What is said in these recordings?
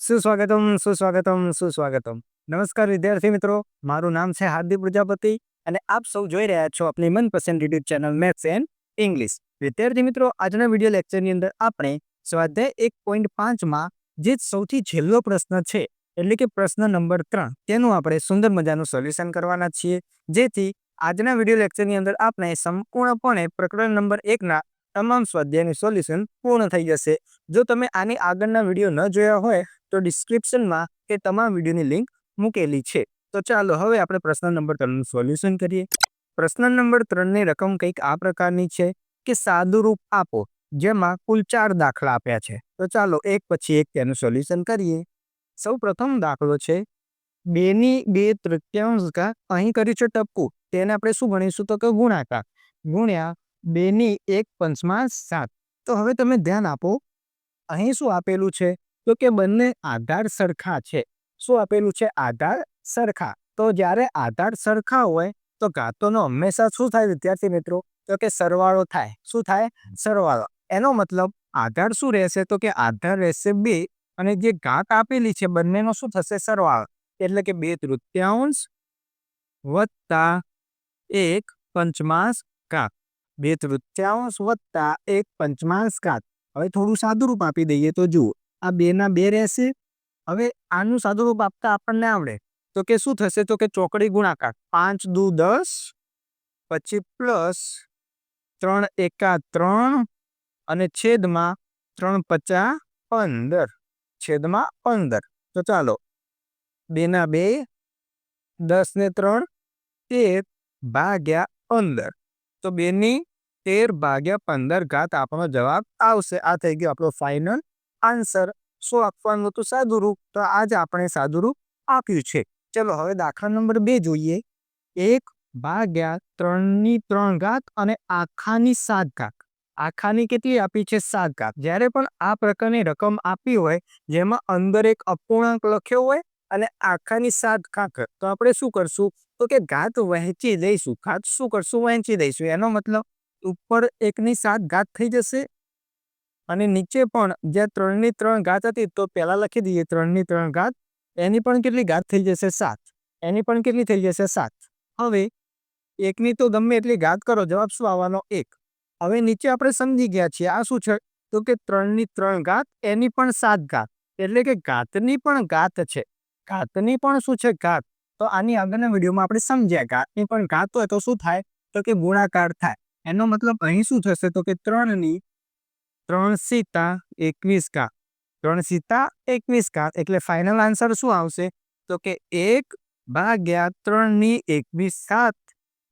સુસ્વાગતમ સુસ્વાગતમ સુસ્વાગતમ. નમસ્કાર વિદ્યાર્થી મિત્રો, મારું નામ છે હાર્દિક પ્રજાપતિ અને આપ સૌ જોઈ રહ્યા છો આપની મનપસંદ YouTube channel maths and English વિદ્યાર્થી મિત્રો, આજના વીડિયો લેક્ચરની અંદર આપણે સ્વાધ્યાય એક પોઈન્ટ પાંચમાં જે સૌથી છેલ્લો પ્રશ્ન છે, એટલે કે પ્રશ્ન નંબર ત્રણ, તેનું આપણે સુંદર મજાનું સોલ્યુશન કરવાના છીએ. જેથી આજના વીડિયો લેક્ચરની અંદર આપણે સંપૂર્ણપણે પ્રકરણ નંબર એકના તમામ સ્વાધ્યાયનું સોલ્યુશન પૂર્ણ થઈ જશે. જો તમે આની આગળના વીડિયો ન જોયા હોય, તો ડિસ્ક્રિપ્શનમાં એ તમામ વિડીયોની લિંક મૂકેલી છે. તો ચાલો હવે આપણે પ્રશ્ન નંબર ત્રણનું સોલ્યુશન કરીએ. પ્રશ્ન નંબર ત્રણની રકમ કંઈક આ પ્રકારની છે કે સાદુરૂપ આપો, જેમાં કુલ ચાર દાખલા આપ્યા છે. તો ચાલો એક પછી એક તેનું સોલ્યુશન કરીએ. સૌ પ્રથમ દાખલો છે, બેની બે તૃત્યાંશ અહીં કર્યું છે ટપકું. તેને આપણે શું ભણીશું તો કે ગુણાકાર. ગુણ્યા બેની એક પંચમાં સાત. તો હવે તમે ધ્યાન આપો, અહીં શું આપેલું છે? તો કે બંને આધાર સરખા છે. શું આપેલું છે? આધાર સરખા. તો જ્યારે આધાર સરખા હોય, તો ઘાતોનો હંમેશા શું થાય વિદ્યાર્થી મિત્રો? તો કે સરવાળો થાય. શું થાય? સરવાળો. એનો મતલબ આધાર શું રહેશે? તો કે આધાર રહેશે બે અને જે ઘાત આપેલી છે બંનેનો શું થશે? સરવાળો. એટલે કે બે તૃતીયાંશ વત્તા એક પંચમાંશ ઘાત બે તૃતીયાંશ વત્તા એક પંચમાંશ ઘાત. હવે થોડું સાદું રૂપ આપી દઈએ તો જુઓ, આ બેના બે રહેશે. હવે આનું સાદું રૂપ આપતા આપણને આવડે. તો કે શું થશે? તો કે ચોકડી ગુણાકાર. પાંચ દુ દસ, પછી પ્લસ ત્રણ એકા ત્રણ, અને છેદમાં ત્રણ પચા પંદર. છેદમાં પંદર. તો ચાલો, બેના બે દસ ને ત્રણ તેર ભાગ્યા પંદર. તો બેની તેર ભાગ્યા પંદર ઘાત આપણો જવાબ આવશે. આ થઈ ગયો આપણો ફાઇનલ આન્સર શું આપવાનું હતું સાદુરૂપ. તો આજે આપણે સાદુરૂપ આપ્યું છે. ચલો હવે દાખલા નંબર બે જોઈએ. એક ભાગ્યા ત્રણની ત્રણ ઘાત અને આખાની સાત ઘાત. આખાની કેટલી આપી છે? સાત ઘાત. જ્યારે પણ આ પ્રકારની રકમ આપી હોય, જેમાં અંદર એક અપૂર્ણાંક લખ્યો હોય અને આખાની સાત ઘાત, તો આપણે શું કરશું? તો કે ઘાત વહેંચી દઈશું. ઘાત શું કરશું? વહેંચી દઈશું. એનો મતલબ ઉપર એકની સાત ઘાત થઈ જશે અને નીચે પણ જ્યાં ત્રણની ત્રણ ઘાત હતી તો પહેલાં લખી દઈએ ત્રણની ત્રણ ઘાત, એની પણ કેટલી ઘાત થઈ જશે સાત. એની પણ કેટલી થઈ જશે સાત. હવે એકની તો ગમે એટલી ઘાત કરો, જવાબ શું આવવાનો? એક. હવે નીચે આપણે સમજી ગયા છીએ, આ શું છે? તો કે ત્રણની ત્રણ ઘાત, એની પણ સાત ઘાત. એટલે કે ઘાતની પણ ઘાત છે. ઘાતની પણ શું છે? ઘાત. તો આની આગળના વિડીયોમાં આપણે સમજ્યા, ઘાતની પણ ઘાત હોય તો શું થાય? તો કે ગુણાકાર થાય. એનો મતલબ અહીં શું થશે? તો કે ત્રણની, ત્રણ સીતા, એકવીસ કા ત્રણ સીતા, એકવીસ કા એટલે ફાઇનલ આન્સર શું આવશે? તો કે એક ભાગ્યા ત્રણની એકવીસ સાત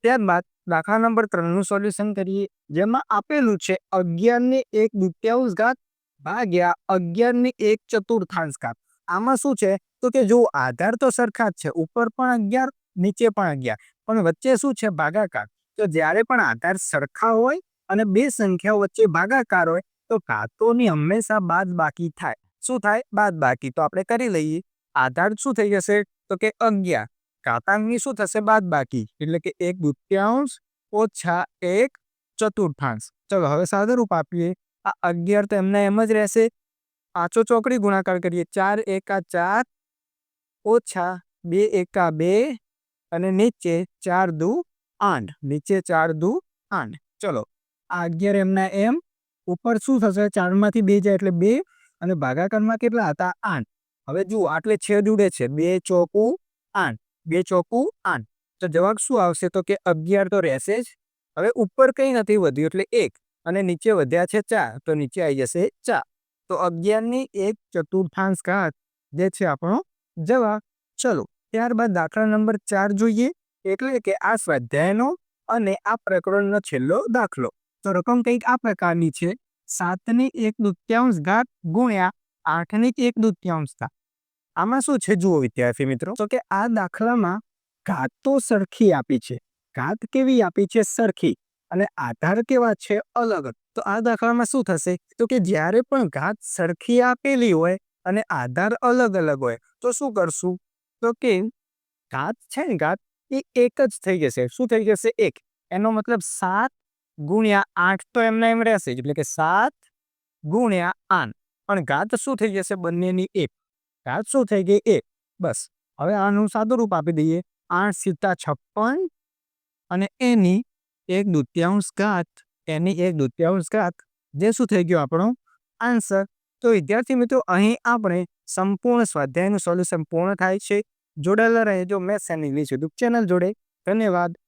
ત્યારબાદ દાખલા નંબર ત્રણનું સોલ્યુશન કરીએ. જેમાં આપેલું છે અગિયારની એક દુત્યાંશ ઘાત ભાગ્યા અગિયારની એક ચતુર્થાંશ ઘાત. આમાં શું છે? તો કે જો આધાર તો સરખા જ છે. ઉપર પણ અગિયાર, નીચે પણ અગિયાર. પણ વચ્ચે શું છે? ભાગાકાર. તો જ્યારે પણ આધાર સરખા હોય અને બે સંખ્યાઓ વચ્ચે ભાગાકાર હોય, તો ઘાતોની હંમેશા બાદ બાકી થાય. શું થાય? બાદ બાકી તો આપણે કરી લઈએ. આધાર શું થઈ જશે? તો કે અગિયાર. ઘાતાંકની શું થશે? બાદ બાકી એટલે કે એક દુત્યાંશ ઓછા એક ચતુર્થાંશ. ચલો, હવે સાદું રૂપ આપીએ. આ અગિયાર તો એમના એમ જ રહેશે. પાછો ચોકડી ગુણાકાર કરીએ. ચાર એકા ચાર ઓછા બે એકા બે અને નીચે ચાર દુ આઠ નીચે ચાર દુ આઠ ચલો, આ અગિયાર એમના એમ, ઉપર શું થશે? ચારમાંથી બે જાય એટલે બે, અને ભાગાકારમાં કેટલા હતા? આઠ હવે જુઓ, આટલે છેદ ઉડે છે. બે ચોકું આઠ બે ચોકું આઠ તો જવાબ શું આવશે? તો કે અગિયાર તો રહેશે જ. હવે ઉપર કંઈ નથી વધ્યું, એટલે એક. અને નીચે વધ્યા છે ચાર, તો નીચે આવી જશે ચાર. તો અગિયારની એક ચતુર્થાંશ ઘાત, જે છે આપણો જવાબ. ચલો, ત્યારબાદ દાખલા નંબર ચાર જોઈએ. એટલે કે આ સ્વાધ્યાયનો અને આ પ્રકરણનો છેલ્લો દાખલો. તો રકમ કંઈક આ પ્રકારની છે. સાતની એક દુત્યાંશ ઘાત ગુણ્યા આઠની એક દુત્યાંશ ઘાત. આમાં શું છે જુઓ વિદ્યાર્થી મિત્રો. તો કે આ દાખલામાં ઘાત તો સરખી આપી છે. ઘાત કેવી આપી છે? સરખી. અને આધાર કેવા છે? અલગ. તો આ દાખલામાં શું થશે? તો કે જ્યારે પણ ઘાત સરખી આપેલી હોય અને આધાર અલગ અલગ હોય, તો શું કરશું? તો કે ઘાત છે ને, ઘાત એ એક જ થઈ જશે. શું થઈ જશે? એક. એનો મતલબ સાત ગુણ્યા આઠ તો એમના એમ રહેશે એટલે કે સાત ગુણ્યા આઠ. પણ ઘાત શું થઈ જશે? બંનેની એક. ઘાત શું થઈ ગઈ? એક. બસ. હવે આનું સાદું રૂપ આપી દઈએ. આઠ સીતા છપ્પન અને એની એક દુત્યાંશ ઘાત. એની એક દુત્યાંશ ઘાત. જે શું થઈ ગયો આપણો? આન્સર. તો વિદ્યાર્થી મિત્રો, અહીં આપણે સંપૂર્ણ સ્વાધ્યાયનું સોલ્યુશન પૂર્ણ થાય છે. જોડાયેલા રહેજો મેં ઇંગ્લિશ યુટ્યુબ ચેનલ જોડે. ધન્યવાદ.